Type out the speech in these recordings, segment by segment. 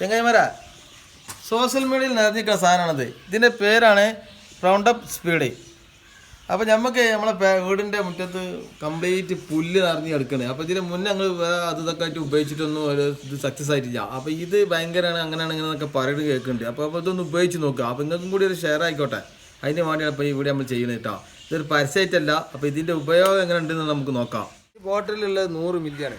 ചെങ്ങൈമാരാ social മീഡിയയിൽ നിറഞ്ഞിരിക്കുന്ന സാധനമാണത്. ഇതിന്റെ പേരാണ് റൗണ്ട് അപ്പ് സ്പീഡ് അപ്പോൾ നമുക്ക് നമ്മളെ വീടിന്റെ മുറ്റത്ത് കംപ്ലീറ്റ് പുല്ല് നിറഞ്ഞ് കിടക്കണേ. അപ്പോൾ ഇതിന് മുന്നേ ഞങ്ങൾ അത് ഇതൊക്കെ ആയിട്ട് ഉപയോഗിച്ചിട്ടൊന്നും ഒരു ഇത് സക്സസ് ആയിട്ടില്ല. അപ്പോൾ ഇത് ഭയങ്കരമാണ് അങ്ങനെയാണ് ഇങ്ങനെ എന്നൊക്കെ പറയുന്നത് കേൾക്കുന്നുണ്ട് അപ്പോൾ അപ്പോൾ ഇതൊന്ന് ഉപയോഗിച്ച് നോക്കുക അപ്പോൾ നിങ്ങൾക്കും കൂടി ഒരു ഷെയർ ആയിക്കോട്ടെ. അതിന് വേണ്ടിയാണ് ഇപ്പോൾ ഈ വീഡിയോ നമ്മൾ ചെയ്യുന്നത് കേട്ടോ. ഇതൊരു പരസ്യമായിട്ടല്ല. അപ്പോൾ ഇതിന്റെ ഉപയോഗം എങ്ങനെ ഉണ്ടെന്ന് നമുക്ക് നോക്കാം. ഈ ബോട്ടിലുള്ള നൂറ് മില്ലിയാണ്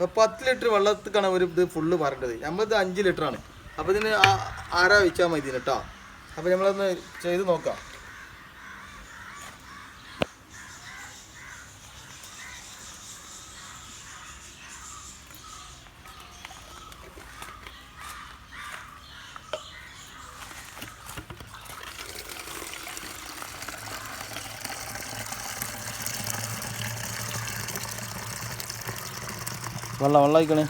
അപ്പോൾ പത്ത് ലിറ്റർ വെള്ളത്തിക്കാണ് ഒരു ഇത് ഫുള്ള് പറയേണ്ടത് നമ്മളിത് അഞ്ച് ലിറ്ററാണ്. അപ്പോൾ ഇതിന് ആരാ വെച്ചാൽ മതി കേട്ടോ അപ്പോൾ നമ്മളൊന്ന് ചെയ്ത് നോക്കാം. വെള്ളം വെള്ളം ഒഴിക്കണേ.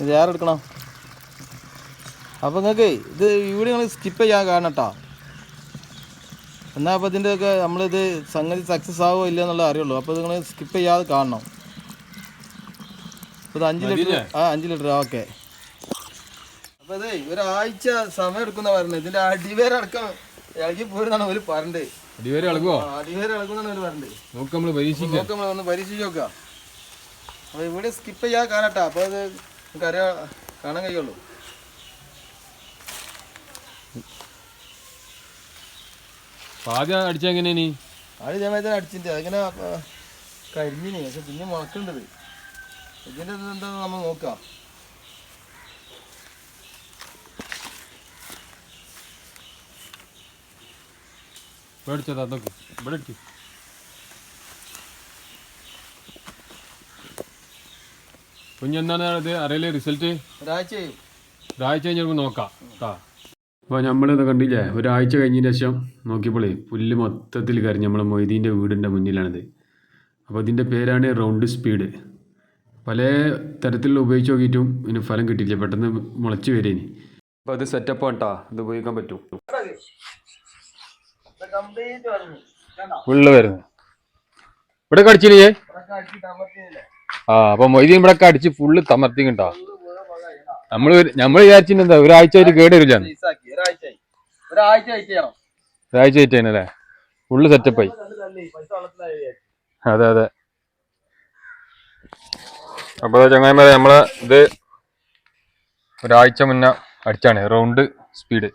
ഇത് ഏറെ എടുക്കണം. അപ്പോൾ നിങ്ങൾക്ക് ഇത് ഇവിടെ നിങ്ങൾ സ്കിപ്പ് ചെയ്യാൻ കാരണം കേട്ടോ എന്നാൽ അപ്പോൾ ഇതിന്റെയൊക്കെ നമ്മളിത് സംഗതി സക്സസ് ആവുമോ ഇല്ല എന്നുള്ളത് അറിയുള്ളൂ. അപ്പോൾ നിങ്ങൾ സ്കിപ്പ് ചെയ്യാതെ കാണണം. അപ്പോൾ ഇത് അഞ്ച് ലിറ്റർ ആ അഞ്ച് ലിറ്റർ ഓക്കെ. അപ്പോൾ ഇത് ഒരാഴ്ച സമയം എടുക്കുന്ന പറഞ്ഞത്. ഇതിന്റെ അടിവേരെ അടക്കം ഇളകി പോയിരുന്നാണ് ഒരു പറഞ്ഞത്. അടിവേര ഇളകുമോ അടിവേരെ ഇളകുന്നാണ് ഒരു പറഞ്ഞത്. നോക്ക് നമ്മൾ പരീക്ഷിക്കാം. നോക്കാം നമ്മൾ ഒന്ന് പരീക്ഷിച്ച് നോക്കാം അപ്പോൾ ഇവിടെ സ്കിപ്പ് ചെയ്യാൻ കാണട്ടോ. അപ്പോൾ അത് നമുക്ക് അറിയാ കാണാൻ കഴിയുള്ളൂ. ആദ്യം അടിച്ച എങ്ങനെയാണ് ആദ്യം സമയത്ത് അടിച്ചിട്ട് അതിങ്ങനെ കരിഞ്ഞിനി. പക്ഷെ പിന്നെ മുളക്കുണ്ടത്. ഇതിന്റെ എന്താ നമ്മൾ നോക്കാം. ഇവിടെ അടിച്ചതാ അതൊക്കെ. ഇവിടെ അടിച്ചു കുഞ്ഞെന്താണ് ഇത്? അറിയില്ലേ റിസൾട്ട് ഒരാഴ്ച ഒരാഴ്ച കഴിഞ്ഞ് നമുക്ക് നോക്കാം. കേട്ടാ അപ്പോൾ നമ്മളിത് കണ്ടില്ലേ? ഒരാഴ്ച കഴിഞ്ഞതിന് ശേഷം നോക്കിയപ്പോളേ പുല്ല് മൊത്തത്തിൽ കരഞ്ഞ് നമ്മളെ മൊയ്തീന്റെ വീടിന്റെ മുന്നിലാണിത്. അപ്പോൾ ഇതിന്റെ പേരാണ് റൗണ്ട് സ്പീഡ് പല തരത്തിലുള്ള ഉപയോഗിച്ച് നോക്കിയിട്ടും ഇതിന് ഫലം കിട്ടിയില്ല പെട്ടെന്ന് മുളച്ച് വരേനി. അപ്പോൾ അത് സെറ്റപ്പ് കേട്ടാ ഇത് ഉപയോഗിക്കാൻ പറ്റും. ഉള്ളു വരുന്നു. ഇവിടെ കടിച്ചില്ലേ? ആ അപ്പൊ മൊയ്തീൻ ഇവിടെ അടിച്ച് ഫുള്ള് തമർത്തി കിട്ടാ നമ്മൾ നമ്മൾ വിചാരിച്ചിട്ട് എന്താ ഒരാഴ്ച ആയിട്ട് കേട് വരില്ല. ഒരാഴ്ച ആയിട്ട് ചെയ്യണം ഒരാഴ്ച ആയിട്ടല്ലേ ഫുള്ള് സെറ്റപ്പായി അതെ അതെ. അപ്പൊ ചങ്ങായിമാരെ നമ്മളെ ഇത് ഒരാഴ്ച മുന്നേ അടിച്ചാണ്. റൗണ്ട് സ്പീഡ്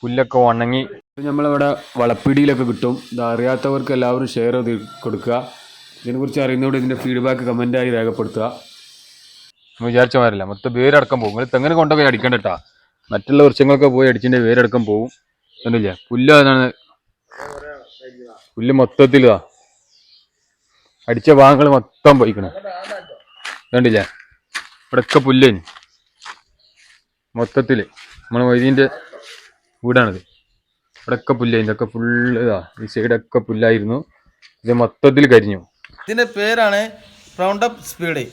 പുല്ലൊക്കെ ഉണങ്ങി. നമ്മളിവിടെ വളപ്പിടിയിലൊക്കെ കിട്ടും. ഇത് അറിയാത്തവർക്ക് എല്ലാവരും ഷെയർ ചെയ്ത് കൊടുക്കുക. ഇതിനെക്കുറിച്ച് അറിയുന്നതോടെ ഇതിന്റെ ഫീഡ്ബാക്ക് കമന്റായി രേഖപ്പെടുത്തുക. നമ്മൾ വിചാരിച്ച മാറില്ല മൊത്തം വേരടക്കം പോകും നിങ്ങൾ തെങ്ങനെ കൊണ്ടൊക്കെ അടിക്കണ്ട കേട്ടാ മറ്റുള്ള വൃക്ഷങ്ങളൊക്കെ പോയി അടിച്ചിന്റെ വേരടക്കം പോകും ഒന്നുമില്ല. പുല്ല് അതാണ് പുല്ല് മൊത്തത്തിലാ അടിച്ച ഭാഗങ്ങൾ മൊത്തം പോയിക്കണം. കണ്ടില്ലേ ഇവിടെയൊക്കെ പുല്ലേന് മൊത്തത്തിൽ നമ്മൾ മൊയ്തീന്റെ വീടാണിത്. ഇവിടെയൊക്കെ പുല്ലേന് ഇതൊക്കെ ഫുള്ള് ഇതാ. ഈ സൈഡൊക്കെ പുല്ലായിരുന്നു. ഇത് മൊത്തത്തിൽ കരിഞ്ഞു. ഇതിന്റെ പേരാണ് റൗണ്ട് അപ്പ് സ്പീഡ്.